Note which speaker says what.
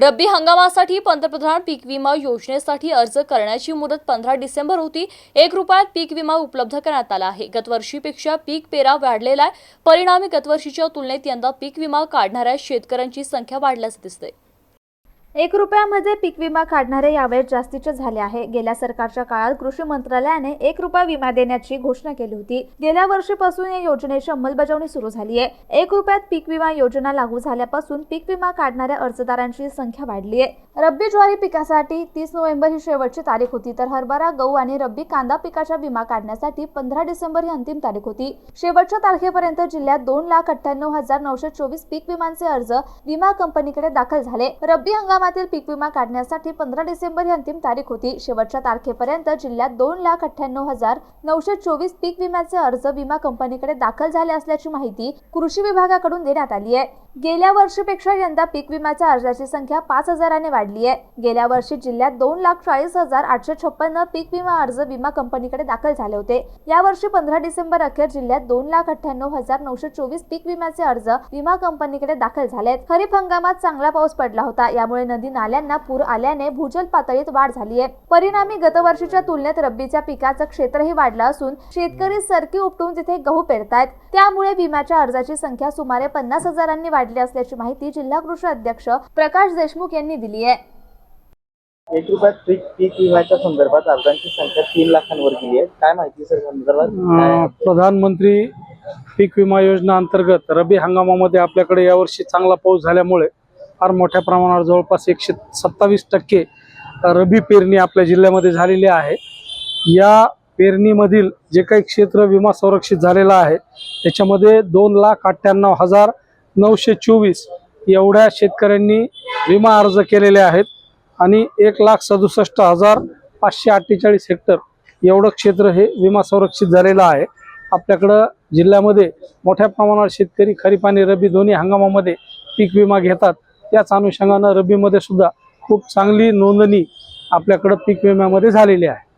Speaker 1: रब्बी हंगामासाठी पंतप्रधान पीक विमा योजनेसाठी अर्ज करण्याची मुदत पंधरा डिसेंबर होती. एक रुपयात पीक विमा उपलब्ध करण्यात आला आहे. गतवर्षीपेक्षा पीक पेरा वाढलेला आहे. परिणामी गतवर्षीच्या तुलनेत यंदा पीक विमा काढणाऱ्या शेतकऱ्यांची संख्या वाढल्याचं दिसते
Speaker 2: एक रुपयामध्ये पीक विमा काढणारे यावेळेस जास्तीचे झाले आहे. गेल्या सरकारच्या काळात कृषी मंत्रालयाने एक रुपया विमा देण्याची घोषणा केली होती. गेल्या वर्षीपासून या योजनेची अंमलबजावणी सुरू झाली आहे. एक रुपयात पीक विमा योजना लागू झाल्यापासून पीक विमा काढणाऱ्या अर्जदारांची संख्या वाढली आहे. रब्बी ज्वारी पिकासाठी तीस नोव्हेंबर ही शेवटची तारीख होती तर हरभरा गहू आणि रब्बी कांदा पिकाचा विमा काढण्यासाठी पंधरा डिसेंबर ही अंतिम तारीख होती. शेवटच्या तारखेपर्यंत जिल्ह्यात दोन लाख अठ्ठ्याण्णव हजार नऊशे चोवीस पीक विमांचे अर्ज विमा कंपनीकडे दाखल झाले. रब्बी हंगाम हंगामातील पीक विमा काढण्यासाठी पंधरा डिसेंबर ही अंतिम तारीख होती. शेवटच्या तारखेपर्यंत जिल्ह्यात दोन लाख अठ्ठ्याण्णव हजार नऊशे चोवीस पीक विम्याचे अर्ज विमा कंपनीकडे दाखल झाले असल्याची माहिती कृषी विभागाकडून देण्यात आली आहे. गेल्या वर्षीपेक्षा यंदा पीक विम्याच्या अर्जाची संख्या पाच हजाराने वाढली आहे. गेल्या वर्षी जिल्ह्यात दोन लाख चाळीस हजार आठशे छप्पन्न पीक विमा अर्ज विमा कंपनीकडे दाखल झाले होते. यावर्षी पंधरा डिसेंबर अखेर जिल्ह्यात दोन लाख अठ्ठ्याण्णव हजार नऊशे चोवीस पीक विम्याचे अर्ज विमा कंपनीकडे दाखल झालेत. खरीप हंगामात चांगला पाऊस पडला होता. यामुळे नदी नाल्यांना पूर आल्याने भूजल पातळीत वाढ झाली आहे. परिणामी गतवर्षीच्या तुलनेत रब्बीच्या पिकाचं क्षेत्रही वाढलं असून शेतकरी सरकी उपटून तिथे गहू पेरतायत. त्यामुळे विम्याच्या अर्जाची संख्या सुमारे पन्नास हजारांनी वाढली असल्याची माहिती जिल्हा कृषी अध्यक्ष प्रकाश देशमुख यांनी दिली आहे.
Speaker 3: एक रुपयात पीक पीक विम्याच्या संदर्भात अर्जांची संख्या तीन लाखांवर गेली आहे. काय माहिती सर संदर्भात?
Speaker 4: प्रधानमंत्री पीक विमा योजना अंतर्गत रब्बी हंगामामध्ये आपल्याकडे यावर्षी चांगला पाऊस झाल्यामुळे फार मोठ्या प्रमाणावर जवळपास एकशे सत्तावीस टक्के रब्बी पेरणी आपल्या जिल्ह्यामध्ये झालेली आहे. या पेरणीमधील जे काही क्षेत्र विमा संरक्षित झालेलं आहे त्याच्यामध्ये दोन लाख अठ्ठ्याण्णव हजार नऊशे चोवीस एवढ्या शेतकऱ्यांनी विमा अर्ज केलेले आहेत. आणि एक लाख सदुसष्ट हजार पाचशे अठ्ठेचाळीस हेक्टर एवढं क्षेत्र हे विमा संरक्षित झालेलं आहे. आपल्याकडं जिल्ह्यामध्ये मोठ्या प्रमाणावर शेतकरी खरीप आणि रब्बी दोन्ही हंगामामध्ये पीक विमा घेतात. त्याच अनुषंगानं रब्बीमध्ये सुद्धा खूप चांगली नोंदणी आपल्याकडं पीक विम्यामध्ये झालेली आहे.